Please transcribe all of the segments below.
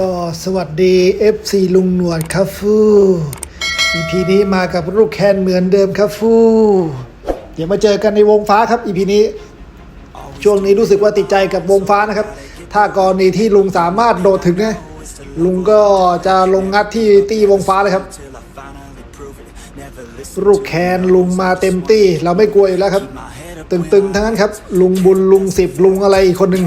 ก็สวัสดี FC ลุงหนวดครับฟู EP นี้มากับลูกแคนเหมือนเดิมครับฟูเดี๋ยวมาเจอกันในวงฟ้าครับ EP นี้ ช่วงนี้รู้สึกว่าติดใจกับวงฟ้านะครับ ถ้ากรณีที่ลุงสามารถโดดถึงนะลุงก็จะลงงัดที่ตีวงฟ้าเลยครับ ลูกแคนลุงมาเต็มตี้ เราไม่กลัวอยู่แล้วครับ ตึงๆทั้งนั้นครับ ลุงบุญลุงสิบลุงอะไรอีกคนหนึ่ง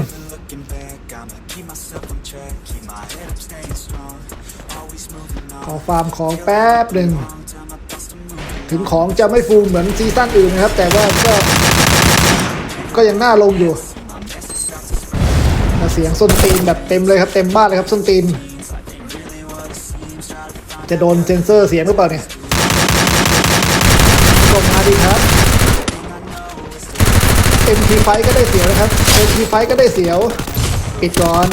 ฟาร์มของแป๊บหนึ่ง ถึงของจะไม่ฟูเหมือนซีซั่นอื่นนะครับ แต่ว่าก็ ก็ยังน่าลงอยู่เสียงส้นตีนแบบเต็มเลยครับเต็มบ้านเลยครับส้นตีน จะโดนเซนเซอร์เสียงหรือเปล่าเนี่ยส่งมาดีครับ MP ไฟก็ได้เสียวนะครับ MP ไฟก็ได้เสียว ปิดก่อน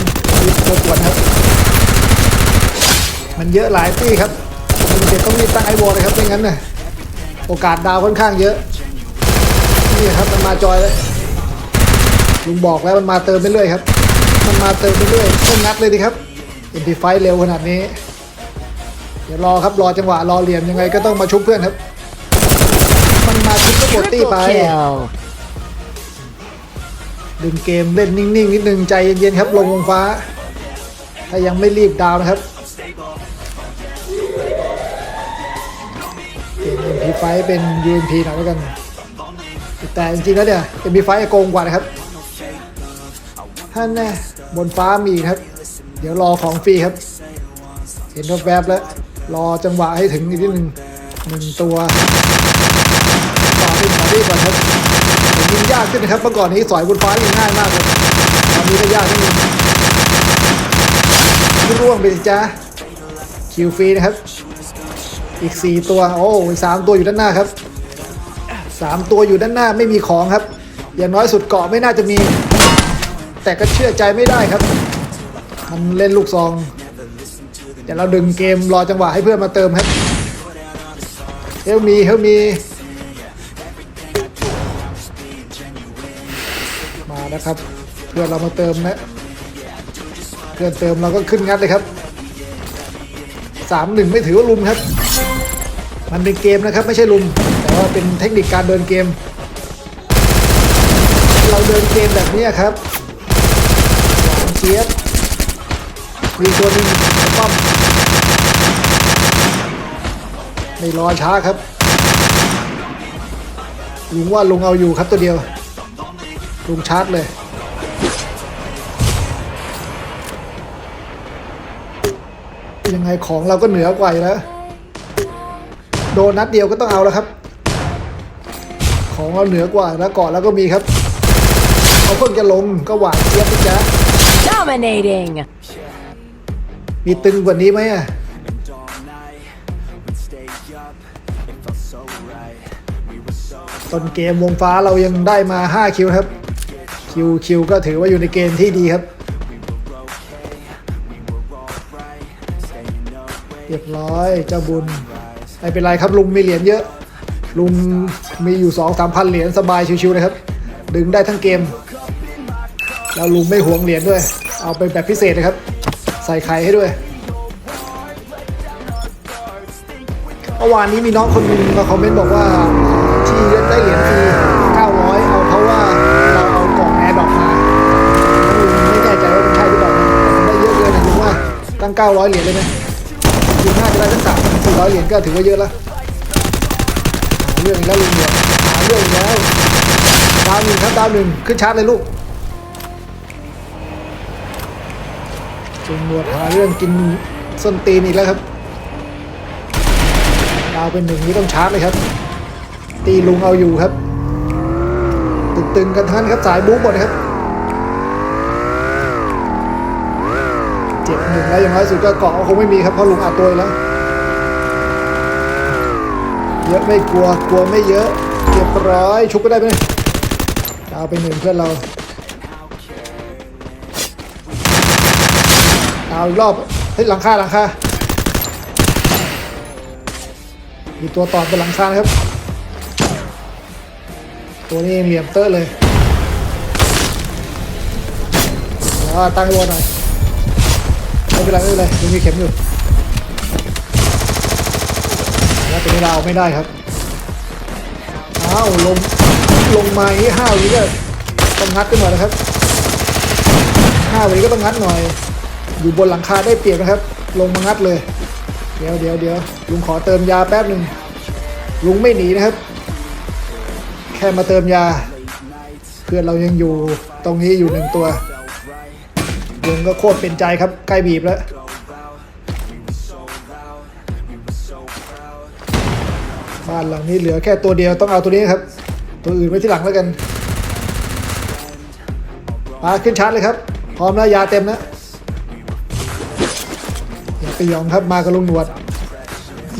ปิดตัวปวดครับ มันเยอะหลายที่ครับมันเด็ดต้องรีบตั้งไอวอลเลยครับไม่งั้นน่ะโอกาสดาวค่อนข้างเยอะ นี่ครับมันมาจอยเลยลุงบอกแล้วมันมาเติมไปเรื่อยครับ มันมาเติมไปเรื่อยต้องงัดเลยดีครับ MP ไฟเร็วขนาดนี้ เดี๋ยวรอครับรอจังหวะรอเหลี่ยมยังไงก็ต้องมาชุบเพื่อนครับ มันมาชุบก็กดตี้ไป kill. ดึงเกมเล่นนิ่งๆนิดนึงใจเย็นๆครับ ลงวงฟ้า ถ้ายังไม่รีบดาวนะครับ ไฟเป็น UMP หน่อยแล้วกัน แต่จริงๆแล้วเนี่ย MP ไฟโกงกว่านะครับท่านแน่บนฟ้ามีครับ เดี๋ยวรอของฟรีครับ เห็นแวบๆแล้ว รอจังหวะให้ถึงอีกนิดนึงหนึ่งตัวต่อเป็นต่อที่ก่อนครับยิงยากขึ้นนะครับเมื่อก่อนนี้สอยบนฟ้ายิงง่ายมากเลยตอนนี้ก็ยากนิดนึงขึ้นร่วงไปจ้าคิวฟรีนะครับ อีก 4 ตัว โอ้อีกสามตัวอยู่ด้านหน้าครับ 3 ตัวอยู่ด้านหน้าไม่มีของครับ อย่างน้อยสุดเกาะไม่น่าจะมี แต่ก็เชื่อใจไม่ได้ครับ มันเล่นลูกซอง เดี๋ยวเราดึงเกมรอจังหวะให้เพื่อนมาเติมครับเฮลมีเฮลมีมานะครับ เพื่อนเรามาเติมนะเพื่อนเติมเราก็ขึ้นงัดเลยครับสามหนึ่งไม่ถือว่าลุมครับ มันเป็นเกมนะครับไม่ใช่ลุม แต่ว่าเป็นเทคนิคการเดินเกม เราเดินเกมแบบนี้ครับหวานเชียบมีตัวนึงป้อมไม่รอช้าครับลุงว่าลุงเอาอยู่ครับตัวเดียวลุงชาร์จเลยยังไงของเราก็เหนือกว่าอยู่แล้ว โดนนัดเดียวก็ต้องเอาแล้วครับ ของเราเหนือกว่าแล้วก่อนแล้วก็มีครับเขาเพิ่งจะลงก็หวานเจี๊ยบนะจ๊ะ Dominating. มีตึงกว่านี้ไหมอะต้นเกมวงฟ้าเรายังได้มา 5 คิวครับ คิวคิวก็ถือว่าอยู่ในเกณฑ์ที่ดีครับ เรียบร้อยเจ้าบุญ ไม่เป็นไรครับลุงมีเหรียญเยอะ ลุงมีอยู่2 3พันเหรียญสบายชิวๆเลยครับ ดึงได้ทั้งเกม แล้วลุงไม่หวงเหรียญด้วย เอาไปแบบพิเศษนะครับ ใส่ไข่ให้ด้วยเมื่อวานนี้มีน้องคนหนึงมาคอมเมนต์บอกว่าที่ได้เหรียญฟรี900 เอาเพราะว่าเราเอากล่องแอร์ดอปมาลุงไม่แน่ใจว่ามันใช่หรือเปล่าได้เยอะเกินนะลุงว่าตั้ง900เหรียญเลยไห ร้อยเหรียญก็ถือว่าเยอะแล้วหาเรื่องอีกแล้วลุงเนี่ยหาเรื่องอีกแล้วดาวหนึ่งครับดาวหนึ่งขึ้นชาร์จเลยลูกลุงหนวดหาเรื่องกินส้นตีนอีกแล้วครับดาวเป็นหนึ่งนี้ต้องชาร์จเลยครับ ตีลุงเอาอยู่ครับ ตึงกันทั้งนั้นครับสายบู๊หมดครับเจ็บหนึ่งแล้วอย่างน้อยสุดก็เกาะคงไม่มีครับเพราะลุงอัดตัวแล้ว เยอะไม่กลัวกลัวไม่เยอะเรียบร้อยชุบก็ได้ไหมดาวไปหนึ่งเพื่อนเราดาวอีกรอบเฮ้ยหลังคาหลังคามีตัวตอดบนหลังคานะครับ ตัวนี้เหลี่ยมเตอร์เลยแล้วตั้งไว้หน่อยไม่เป็นไรไม่เป็นไรลุงมีเข็มอยู่ แล้วตัวนี้เราไม่ได้ครับอ้าวลงลงมาอย่างนี้ห้าวนี้ก็ต้องงัดขึ้นหน่อยนะครับห้าวนี้ก็ต้องงัดหน่อย อยู่บนหลังคาได้เปรียบนะครับ ลงมางัดเลย เดี๋ยวเดี๋ยวเดี๋ยวลุงขอเติมยาแป๊บหนึ่งลุงไม่หนีนะครับ แค่มาเติมยา เพื่อนเรายังอยู่ตรงนี้อยู่หนึ่งตัวลุงก็โคตรเป็นใจครับใกล้บีบแล้ว บ้านหลังนี้เหลือแค่ตัวเดียวต้องเอาตัวนี้ครับ ตัวอื่นไว้ที่หลังแล้วกันมาขึ้นชาร์จเลยครับ พร้อมแล้วยาเต็มนะอย่าไปยอมครับมากับลุงหนวด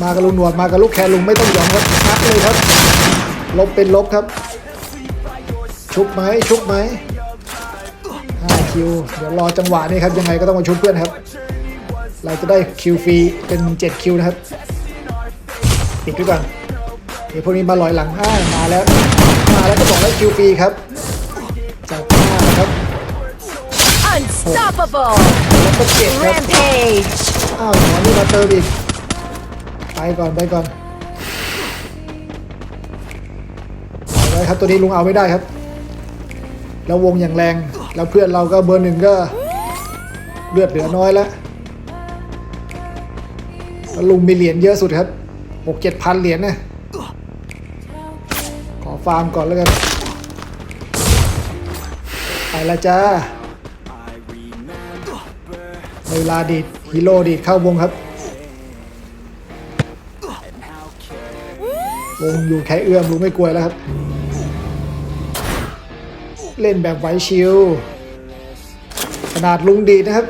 มากับลุงหนวดมากับลูกแคร์ลุงไม่ต้องยอมครับนัดเลยครับ ลบเป็นลบครับ ชุบไหมชุบไหมห้าคิวเดี๋ยวรอจังหวะนี้ครับยังไงก็ต้องมาชุบเพื่อนครับ เราจะได้คิวฟรีเป็น 7 คิวนะครับ ปิดไว้ก่อน เดี๋ยวพวกนี้มาลอยหลังอ้ามาแล้ว มาแล้วก็บอกได้คิวฟรีครับจากหน้านะครับ Unstoppable! แล้วก็เจ็บครับ Rampage! อ้าวหมอนี่มาเติมอีกไปก่อนไปก่อนเอาไว้ครับตัวนี้ลุงเอาไม่ได้ครับ แล้ววงอย่างแรงแล้วเพื่อนเราก็เบอร์หนึ่งก็เลือดเหลือน้อยแล้วแล้วลุงมีเหรียญเยอะสุดครับหกเจ็ดพันเหรียญนะขอ ฟาร์มก่อนแล้วกัน ไปละจ้าเวลาดีดฮีโร่ดีดเข้าวงครับ วงอยู่แค่เอื้อมลุงไม่กลัวแล้วครับ เล่นแบบไวชิวขนาดลุงดีดนะครับ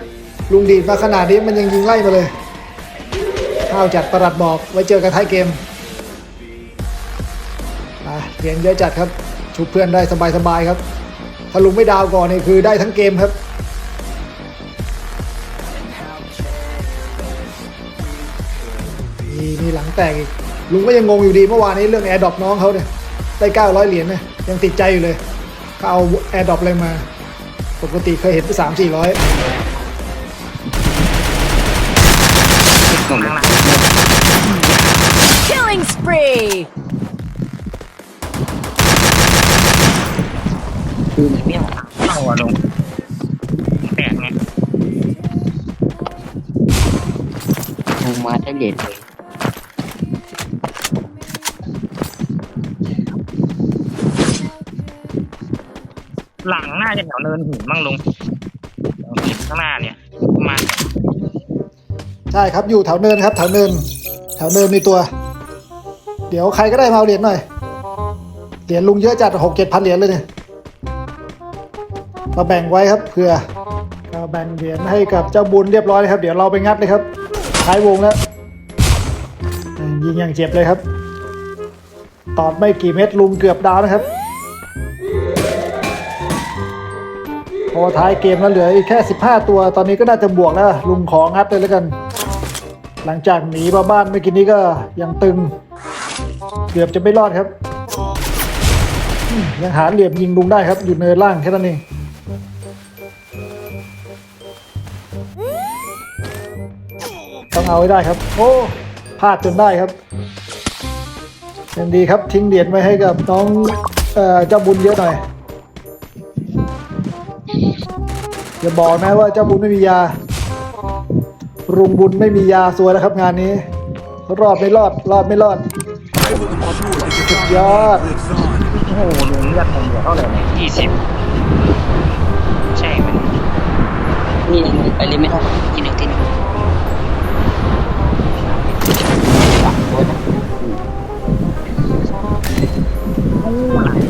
ลุงดีดมาขนาดนี้มันยังยิงไล่มาเลยข้าวจัดประหลัดบอกไว้เจอกันท้ายเกม เหรียญเยอะจัดครับ ชุบเพื่อนได้สบายๆครับ ถ้าลุงไม่ดาวก่อนนี่คือได้ทั้งเกมครับมีมีหลังแตกอีกลุงก็ยังงงอยู่ดีเมื่อวานนี้เรื่องแอร์ดรอปน้องเขาเนี่ยได้ 900 เหรียญนะยังติดใจอยู่เลยเขาเอาแอร์ดรอปอะไรมา ปกติเคยเห็นไปสามสี่ร้อย Killing spree! คือมันไม่เอาเข้าอะลงแตกไงลงมาได้เหรียญเลยหลังน่าจะแถวเนินหินมั่งลงหินข้างหน้าเนี่ยประมาณใช่ครับอยู่แถวเนินครับแถวเนิน แถวเนินมีตัว เดี๋ยวใครก็ได้มาเอาเหรียญหน่อยเหรียญลุงเยอะจัดหกเจ็ดพันเหรียญเลยเนี่ย มาแบ่งไว้ครับเผื่อก็แบ่งเหรียญให้กับเจ้าบุญเรียบร้อยเลยครับ เดี๋ยวเราไปงัดเลยครับท้ายวงแล้วยิงอย่างเจ็บเลยครับ ตอดไม่กี่เม็ดลุงเกือบดาวนะครับพอท้ายเกมแล้วเหลืออีกแค่ 15 ตัว ตอนนี้ก็น่าจะบวกแล้ว ลุงของัดเลยแล้วกัน หลังจากหนีมาบ้านเมื่อกี้นี้ก็ยังตึง เกือบจะไม่รอดครับ ยังหาเหลี่ยมยิงลุงได้ครับ อยู่เนินล่างแค่นั้นเอง ต้องเอาให้ได้ครับ โอ้พลาดจนได้ครับยังดีครับทิ้งเหรียญไว้ให้กับน้องเอ่อเจ้าบุญเยอะหน่อยอย่าบอกนะว่าเจ้าบุญไม่มียา รุงบุญไม่มียาซวยแล้วครับงานนี้ รอดไม่รอดรอดไม่รอดสุดยอดโอ้โหลุงเลือดผมเหลือเท่าไหร่เนี่ยยี่สิบใช่มันนี่ไปเลยไม่ได้ทีหนึ่งทีหนึ่ง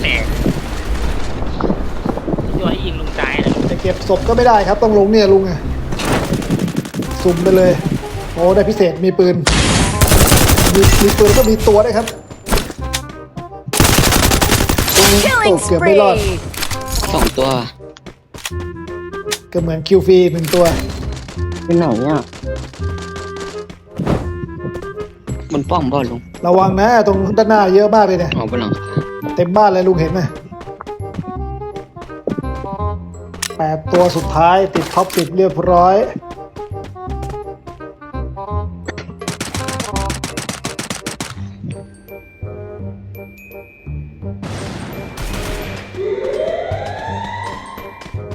แตกย้อยยิงลุงตายนะจะเก็บศพก็ไม่ได้ครับ ต้องลงเนี่ยลุงอะสุ่มไปเลย โอ้ได้พิเศษมีปืน มีมีปืนแล้วก็มีตัวด้วยครับโอ้ Killing เกือบไม่รอด spree! สองตัวก็เหมือนคิวฟรีหนึ่งตัวเป็นไหนเนี่ยบนป้อมบ่ลุงระวังนะ ตรงด้านหน้าเยอะมากเลยเนี่ยเอาบนหลังคา เต็มบ้านเลยลุงเห็นไหมแปดตัวสุดท้ายติดท็อปติดเรียบร้อย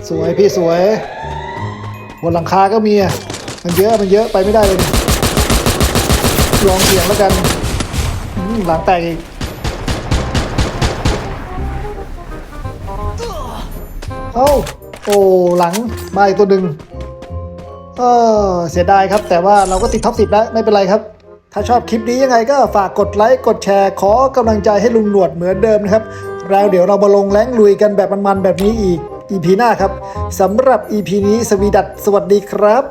สวยพี่สวยบนหลังคาก็มีอะมันเยอะมันเยอะไปไม่ได้เลยลองเสียงแล้วกันหลังแตกอีก เอ้าโอ้หลังมาอีกตัวหนึ่งเออเสียดายครับ แต่ว่าเราก็ติดท็อปสิบแล้วไม่เป็นไรครับ ถ้าชอบคลิปนี้ยังไงก็ฝากกดไลค์กดแชร์ขอกำลังใจให้ลุงหนวดเหมือนเดิมนะครับแล้วเดี๋ยวเรามาลงแรงลุยกันแบบมันๆแบบนี้อีก EP หน้าครับสำหรับ EP นี้สวีดัตสวัสดีครับ